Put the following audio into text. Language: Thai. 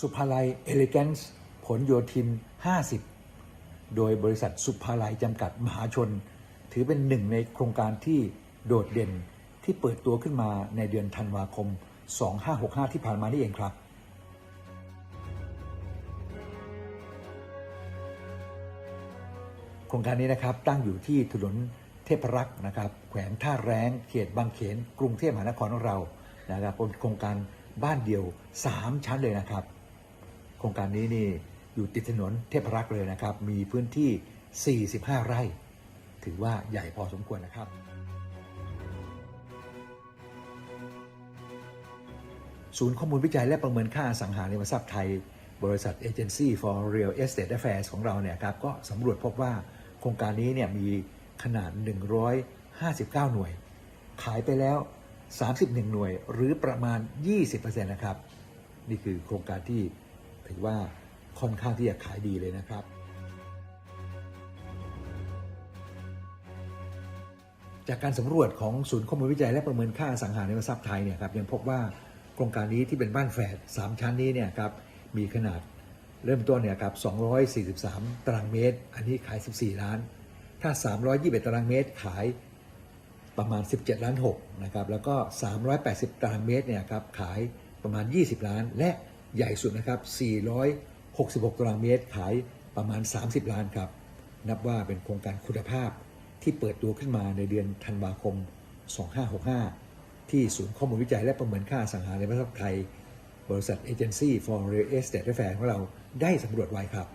สุภาลัยเอลิแกนส์ผลโยธิน 50 โดยบริษัทสุภาลัยจำกัดมหาชน ถือเป็นหนึ่งในโครงการที่โดดเด่นที่เปิดตัวขึ้นมาในเดือนธันวาคม 2565 ที่ผ่านมานี่เองครับโครงการนี้นะครับตั้งอยู่ที่ถนนเทพรักษ์นะครับแขวงท่าแรงเขตบางเขน กรุงเทพมหานครของเรานะครับเป็นโครงการบ้านเดียว 3 ชั้นเลยนะครับ โครงการนี้นี่อยู่ติดถนนเทพรักษ์เลยนะครับ มีพื้นที่ 45 ไร่ ถือว่าใหญ่พอสมควรนะครับ ศูนย์ข้อมูลวิจัยและประเมินค่าสังหาริมทรัพย์ไทย บริษัท Agency for Real Estate Affairs ของเราเนี่ยครับก็สำรวจพบว่าโครงการนี้เนี่ยมีขนาด 159 หน่วย ขายไปแล้ว 31 หน่วยหรือประมาณ 20%นะครับ นี่คือโครงการที่ ถือว่าค่อนข้างที่จะขายดีเลยนะครับ จากการสำรวจของศูนย์ข้อมูลวิจัยและประเมินค่าสังหาริมทรัพย์ไทยเนี่ยครับยังพบว่าโครงการนี้ที่เป็นบ้านแฝด3 ชั้นนี้เนี่ยครับมีขนาดเริ่มต้นเนี่ยครับ243 ตารางเมตร อันนี้ขาย 14 ล้าน ถ้า 321 ตารางเมตรขายประมาณ 17 ล้าน6นะครับ แล้วก็ 380 ตารางเมตรเนี่ยครับขายประมาณ 20 ล้าน และ ใหญ่สุดนะครับ 466 ตารางเมตร ขายประมาณ 30 ล้านครับ นับว่าเป็นโครงการคุณภาพที่เปิดตัวขึ้นมาในเดือนธันวาคม 2565 ที่ศูนย์ข้อมูลวิจัยและประเมินค่าสังหาริมทรัพย์ไทย บริษัท Agency for Real Estate Affairs ของเราได้สำรวจไว้ครับ